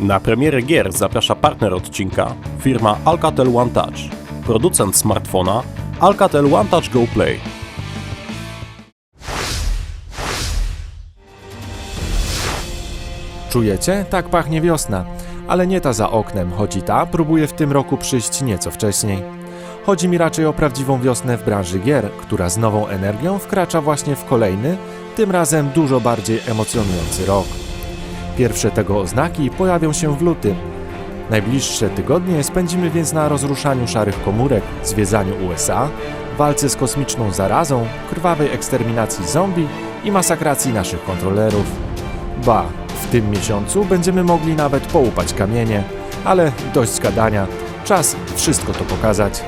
Na premierę gier zaprasza partner odcinka, firma Alcatel One Touch, producent smartfona Alcatel One Touch Go Play. Czujecie? Tak pachnie wiosna. Ale nie ta za oknem, choć i ta próbuje w tym roku przyjść nieco wcześniej. Chodzi mi raczej o prawdziwą wiosnę w branży gier, która z nową energią wkracza właśnie w kolejny, tym razem dużo bardziej emocjonujący rok. Pierwsze tego oznaki pojawią się w lutym. Najbliższe tygodnie spędzimy więc na rozruszaniu szarych komórek, zwiedzaniu USA, walce z kosmiczną zarazą, krwawej eksterminacji zombie i masakracji naszych kontrolerów. Ba, w tym miesiącu będziemy mogli nawet połupać kamienie, ale dość gadania, czas wszystko to pokazać.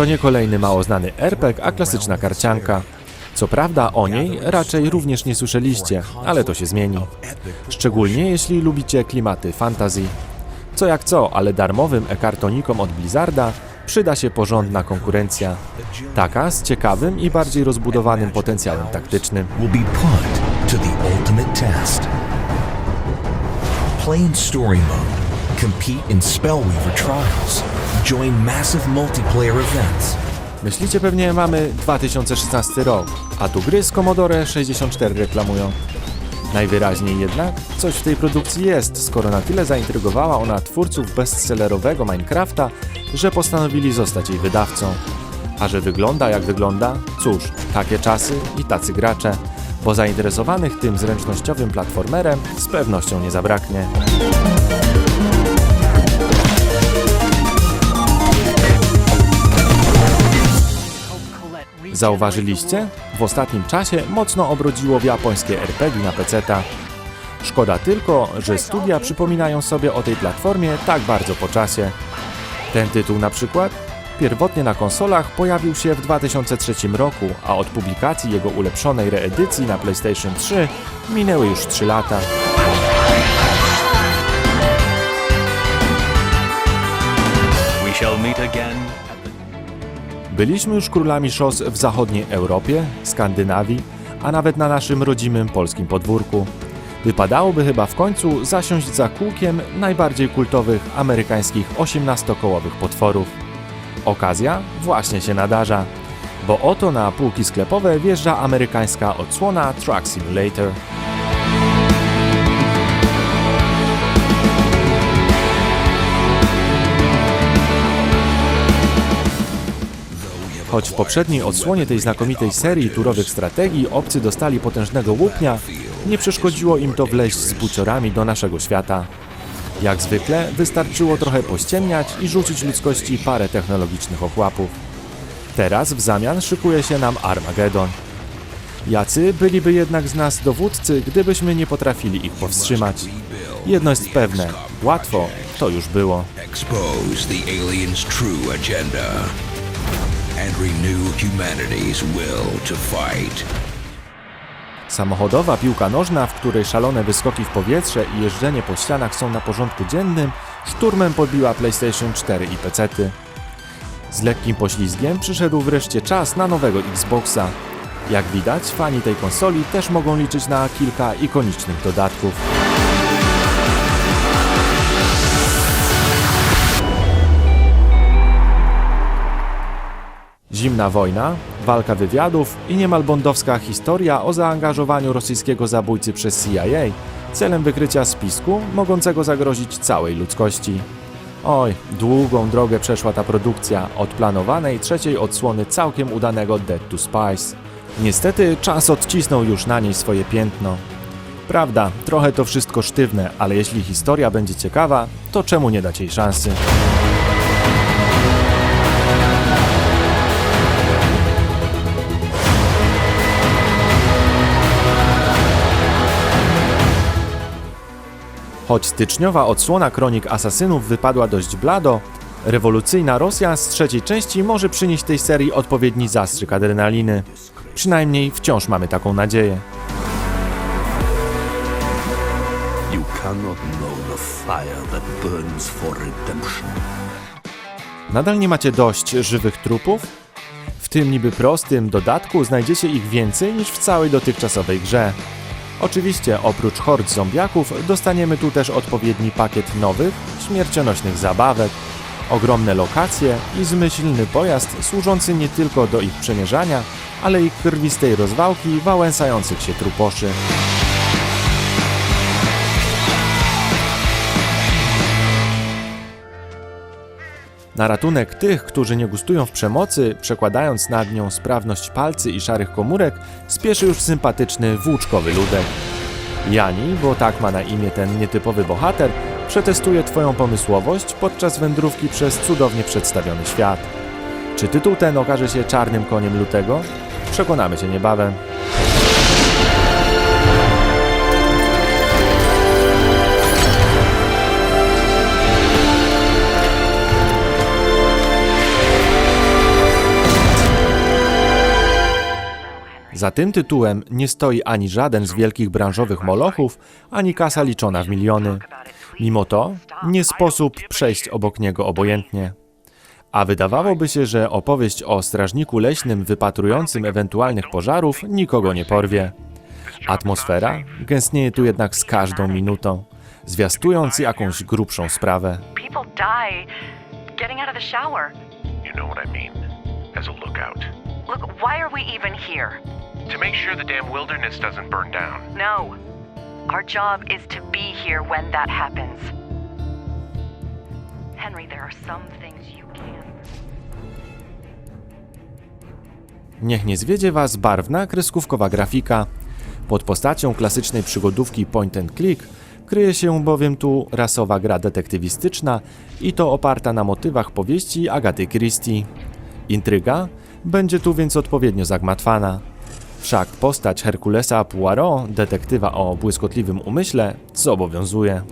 To nie kolejny mało znany RPG, a klasyczna karcianka. Co prawda o niej raczej również nie słyszeliście, ale to się zmieni. Szczególnie jeśli lubicie klimaty fantasy. Co jak co, ale darmowym e-kartonikom od Blizzarda przyda się porządna konkurencja. Taka z ciekawym i bardziej rozbudowanym potencjałem taktycznym. will be put to the ultimate test. Play in story mode, compete in Spellweaver trials, join massive multiplayer events, Myślicie pewnie mamy 2016 rok, a tu gry z Commodore 64 reklamują. Najwyraźniej jednak coś w tej produkcji jest, skoro na tyle zaintrygowała ona twórców bestsellerowego Minecrafta, że postanowili zostać jej wydawcą. A że wygląda jak wygląda, cóż, takie czasy i tacy gracze, bo zainteresowanych tym zręcznościowym platformerem z pewnością nie zabraknie. Zauważyliście? W ostatnim czasie mocno obrodziło w japońskie RPG na PC-ta. Szkoda tylko, że studia przypominają sobie o tej platformie tak bardzo po czasie. Ten tytuł na przykład pierwotnie na konsolach pojawił się w 2003 roku, a od publikacji jego ulepszonej reedycji na PlayStation 3 minęły już 3 lata. We shall meet again Byliśmy już królami szos w zachodniej Europie, Skandynawii, a nawet na naszym rodzimym polskim podwórku. Wypadałoby chyba w końcu zasiąść za kółkiem najbardziej kultowych amerykańskich 18-kołowych potworów. Okazja właśnie się nadarza, bo oto na półki sklepowe wjeżdża amerykańska odsłona Truck Simulator. Choć w poprzedniej odsłonie tej znakomitej serii turowych strategii obcy dostali potężnego łupnia, nie przeszkodziło im to wleźć z buciorami do naszego świata. Jak zwykle wystarczyło trochę pościemniać i rzucić ludzkości parę technologicznych ochłapów. Teraz w zamian szykuje się nam Armagedon. Jacy byliby jednak z nas dowódcy, gdybyśmy nie potrafili ich powstrzymać? Jedno jest pewne, łatwo to już było. expose the aliens' true agenda and renew humanity's will to fight. Samochodowa piłka nożna, w której szalone wyskoki w powietrze i jeżdżenie po ścianach są na porządku dziennym, szturmem podbiła PlayStation 4 i PC-ty. Z lekkim poślizgiem przyszedł wreszcie czas na nowego Xboxa. Jak widać, fani tej konsoli też mogą liczyć na kilka ikonicznych dodatków. Zimna wojna, walka wywiadów i niemal bondowska historia o zaangażowaniu rosyjskiego zabójcy przez CIA celem wykrycia spisku mogącego zagrozić całej ludzkości. Oj, długą drogę przeszła ta produkcja od planowanej trzeciej odsłony całkiem udanego Dead to Spice. Niestety czas odcisnął już na niej swoje piętno. Prawda, trochę to wszystko sztywne, ale jeśli historia będzie ciekawa, to czemu nie dać jej szansy? Choć styczniowa odsłona Kronik Asasynów wypadła dość blado, rewolucyjna Rosja z trzeciej części może przynieść tej serii odpowiedni zastrzyk adrenaliny. Przynajmniej wciąż mamy taką nadzieję. You cannot know the fire that burns for redemption. Nadal nie macie dość żywych trupów? W tym niby prostym dodatku znajdziecie ich więcej niż w całej dotychczasowej grze. Oczywiście oprócz hord zombiaków dostaniemy tu też odpowiedni pakiet nowych, śmiercionośnych zabawek, ogromne lokacje i zmyślny pojazd służący nie tylko do ich przemierzania, ale i krwistej rozwałki wałęsających się truposzy. Na ratunek tych, którzy nie gustują w przemocy, przekładając nad nią sprawność palcy i szarych komórek, spieszy już sympatyczny włóczkowy ludek. Jani, bo tak ma na imię ten nietypowy bohater, przetestuje Twoją pomysłowość podczas wędrówki przez cudownie przedstawiony świat. Czy tytuł ten okaże się czarnym koniem lutego? Przekonamy się niebawem. Za tym tytułem nie stoi ani żaden z wielkich branżowych molochów, ani kasa liczona w miliony. Mimo to nie sposób przejść obok niego obojętnie. A wydawałoby się, że opowieść o strażniku leśnym wypatrującym ewentualnych pożarów nikogo nie porwie. Atmosfera gęstnieje tu jednak z każdą minutą, zwiastując jakąś grubszą sprawę. People die getting out of the shower. You know what I mean. As a lookout. Look, why are we even here? To make sure the damn wilderness doesn't burn down. No. Our job is to be here when that happens. Henry, there are some things you can't. Niech nie zwiedzie Was barwna, kreskówkowa grafika. Pod postacią klasycznej przygodówki point and click kryje się bowiem tu rasowa gra detektywistyczna i to oparta na motywach powieści Agaty Christie. Intryga będzie tu więc odpowiednio zagmatwana. Wszak postać Herkulesa Poirot, detektywa o błyskotliwym umyśle, zobowiązuje.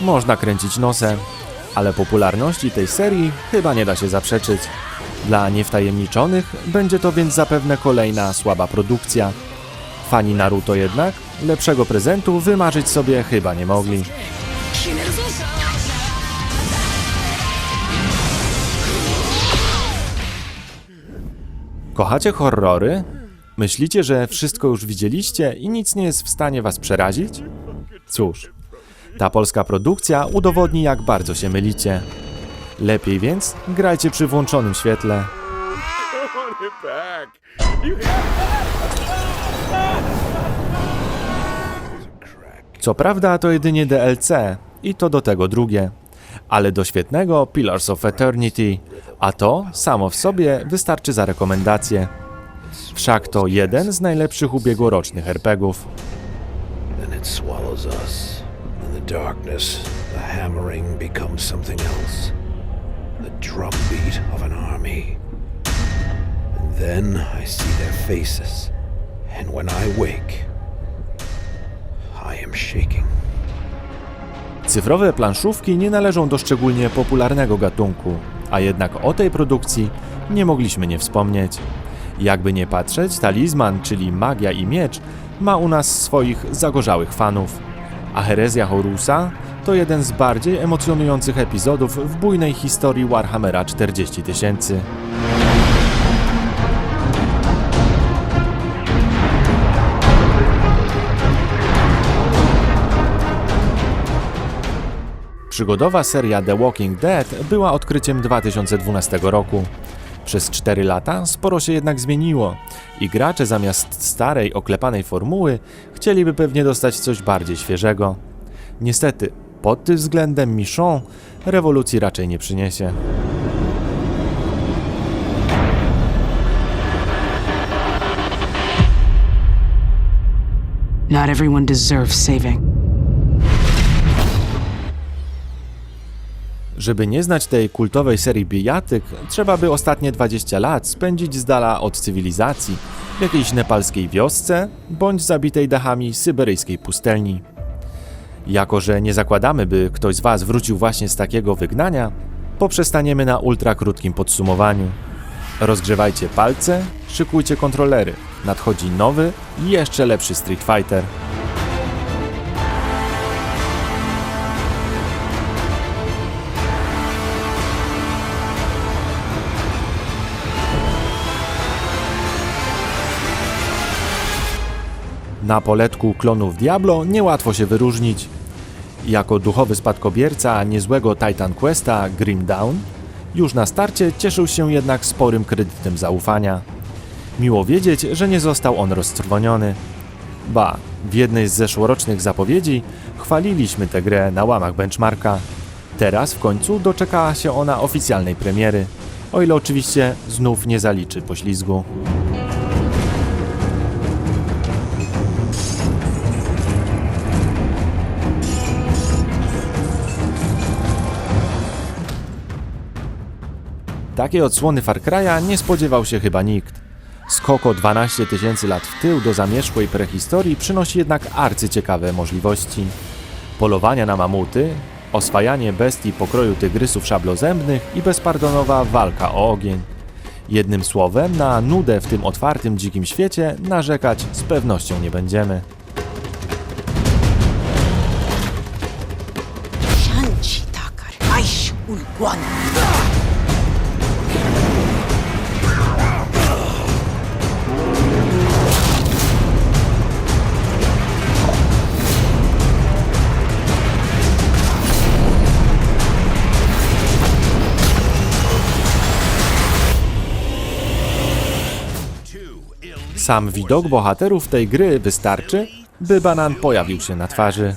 Można kręcić nosem, ale popularności tej serii chyba nie da się zaprzeczyć. Dla niewtajemniczonych będzie to więc zapewne kolejna słaba produkcja. Fani Naruto jednak lepszego prezentu wymarzyć sobie chyba nie mogli. Kochacie horrory? Myślicie, że wszystko już widzieliście i nic nie jest w stanie was przerazić? Cóż, ta polska produkcja udowodni, jak bardzo się mylicie. Lepiej więc grajcie przy włączonym świetle. Co prawda to jedynie DLC i to do tego drugie, ale do świetnego Pillars of Eternity, a to samo w sobie wystarczy za rekomendację. Wszak to jeden z najlepszych ubiegłorocznych RPGów. Darkness, the hammering becomes something else. The drumbeat of an army. And then I see their faces. And when I wake, I am shaking. Cyfrowe planszówki nie należą do szczególnie popularnego gatunku, a jednak o tej produkcji nie mogliśmy nie wspomnieć. Jakby nie patrzeć, talizman, czyli magia i miecz, ma u nas swoich zagorzałych fanów. A herezja Horusa to jeden z bardziej emocjonujących epizodów w bujnej historii Warhammera 40 tysięcy. Przygodowa seria The Walking Dead była odkryciem 2012 roku. Przez 4 lata sporo się jednak zmieniło i gracze zamiast starej, oklepanej formuły chcieliby pewnie dostać coś bardziej świeżego. Niestety, pod tym względem Michon rewolucji raczej nie przyniesie. Not everyone deserves saving. Żeby nie znać tej kultowej serii bijatyk, trzeba by ostatnie 20 lat spędzić z dala od cywilizacji, w jakiejś nepalskiej wiosce bądź zabitej dachami syberyjskiej pustelni. Jako, że nie zakładamy, by ktoś z Was wrócił właśnie z takiego wygnania, poprzestaniemy na ultra krótkim podsumowaniu. Rozgrzewajcie palce szykujcie kontrolery. Nadchodzi nowy, jeszcze lepszy Street Fighter. Na poletku klonów Diablo niełatwo się wyróżnić. Jako duchowy spadkobierca niezłego Titan Questa Grim Dawn, już na starcie cieszył się jednak sporym kredytem zaufania. Miło wiedzieć, że nie został on roztrwoniony. Ba, w jednej z zeszłorocznych zapowiedzi chwaliliśmy tę grę na łamach benchmarka. Teraz w końcu doczekała się ona oficjalnej premiery, o ile oczywiście znów nie zaliczy poślizgu. Takiej odsłony Far Cry'a nie spodziewał się chyba nikt. Skoko 12 tysięcy lat w tył do zamierzchłej prehistorii przynosi jednak arcyciekawe możliwości. Polowania na mamuty, oswajanie bestii pokroju tygrysów szablozębnych i bezpardonowa walka o ogień. Jednym słowem, na nudę w tym otwartym, dzikim świecie narzekać z pewnością nie będziemy. Shanchi takar, aish. Sam widok bohaterów tej gry wystarczy, by banan pojawił się na twarzy.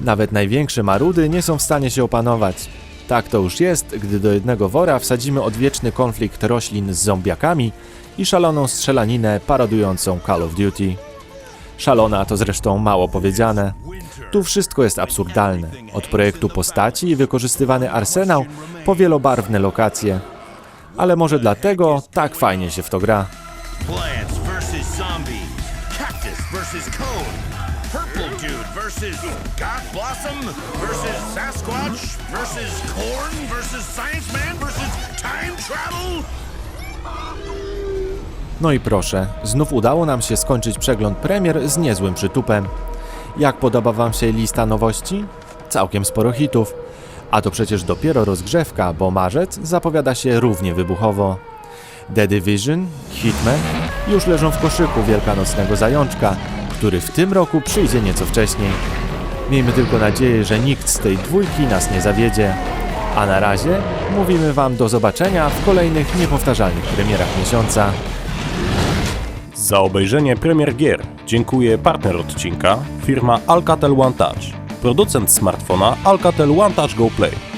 Nawet największe marudy nie są w stanie się opanować. Tak to już jest, gdy do jednego wora wsadzimy odwieczny konflikt roślin z zombiakami i szaloną strzelaninę parodującą Call of Duty. Szalona to zresztą mało powiedziane. Tu wszystko jest absurdalne. Od projektu postaci i wykorzystywany arsenał po wielobarwne lokacje. Ale może dlatego tak fajnie się w to gra. Versus cone. Purple dude versus God Blossom versus Sasquatch versus corn versus Science Man versus time travel. No i proszę, znów udało nam się skończyć przegląd premier z niezłym przytupem. Jak podoba Wam się lista nowości? Całkiem sporo hitów. A to przecież dopiero rozgrzewka, bo marzec zapowiada się równie wybuchowo. The Division, Hitman już leżą w koszyku wielkanocnego zajączka, który w tym roku przyjdzie nieco wcześniej. Miejmy tylko nadzieję, że nikt z tej dwójki nas nie zawiedzie. A na razie mówimy Wam do zobaczenia w kolejnych niepowtarzalnych premierach miesiąca. Za obejrzenie premier gier dziękuję partner odcinka, firma Alcatel One Touch, producent smartfona Alcatel One Touch Go Play.